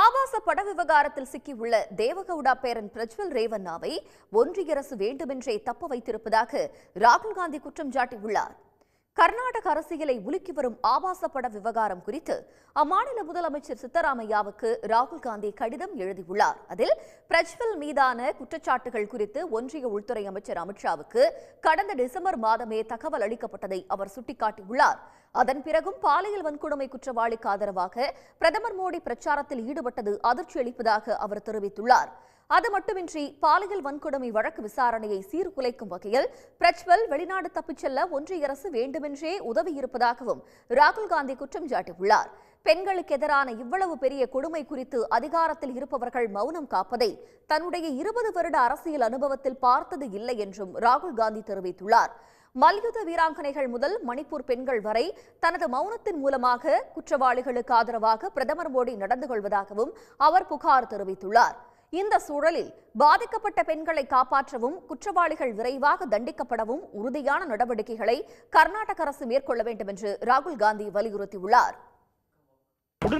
ஆபாச பட விவகாரத்தில் சிக்கியுள்ள தேவகவுடா பேரன் பிரஜ்வல் ரேவண்ணாவை ஒன்றிய அரசு வேண்டுமென்றே தப்ப வைத்திருப்பதாக ராகுல் காந்தி குற்றம் சாட்டியுள்ளார். கர்நாடக அரசியலை உலுக்கி வரும் ஆபாச பட விவகாரம் குறித்து அம்மாநில முதலமைச்சர் சித்தராமையாவுக்கு ராகுல் காந்தி கடிதம் எழுதியுள்ளார். அதில் பிரஜ்வல் மீதான குற்றச்சாட்டுகள் குறித்து ஒன்றிய உள்துறை அமைச்சர் அமித்ஷாவுக்கு கடந்த டிசம்பர் மாதமே தகவல் அளிக்கப்பட்டதை அவர் சுட்டிக்காட்டியுள்ளார். அதன் பிறகும் பாலியல் வன்கொடுமை குற்றவாளிக்கு ஆதரவாக பிரதமர் மோடி பிரச்சாரத்தில் ஈடுபட்டது அதிர்ச்சி அளிப்பதாக அவர் தெரிவித்துள்ளார். அது மட்டுமின்றி பாலியல் வன்கொடுமை வழக்கு விசாரணையை சீர்குலைக்கும் வகையில் பிரஜ்வல் வெளிநாடு தப்பிச் செல்ல ஒன்றிய அரசு வேண்டுமென்றே உதவியிருப்பதாகவும் ராகுல் காந்தி குற்றம் சாட்டியுள்ளார். பெண்களுக்கு எதிரான இவ்வளவு பெரிய கொடுமை குறித்து அதிகாரத்தில் இருப்பவர்கள் மௌனம் காப்பதை தன்னுடைய இருபது வருட அரசியல் அனுபவத்தில் பார்த்தது இல்லை என்றும் ராகுல் காந்தி தெரிவித்துள்ளார். மல்யுத்த வீராங்கனைகள் முதல் மணிப்பூர் பெண்கள் வரை தனது மௌனத்தின் மூலமாக குற்றவாளிகளுக்கு ஆதரவாக பிரதமர் மோடி நடந்து கொள்வதாகவும் அவர் புகார் தெரிவித்துள்ளார். இந்த சூழலில் பாதிக்கப்பட்ட பெண்களை காப்பாற்றவும் குற்றவாளிகள் விரைவாக தண்டிக்கப்படவும் உறுதியான நடவடிக்கைகளை கர்நாடக அரசு மேற்கொள்ள வேண்டும் என்று ராகுல் காந்தி வலியுறுத்தியுள்ளார்.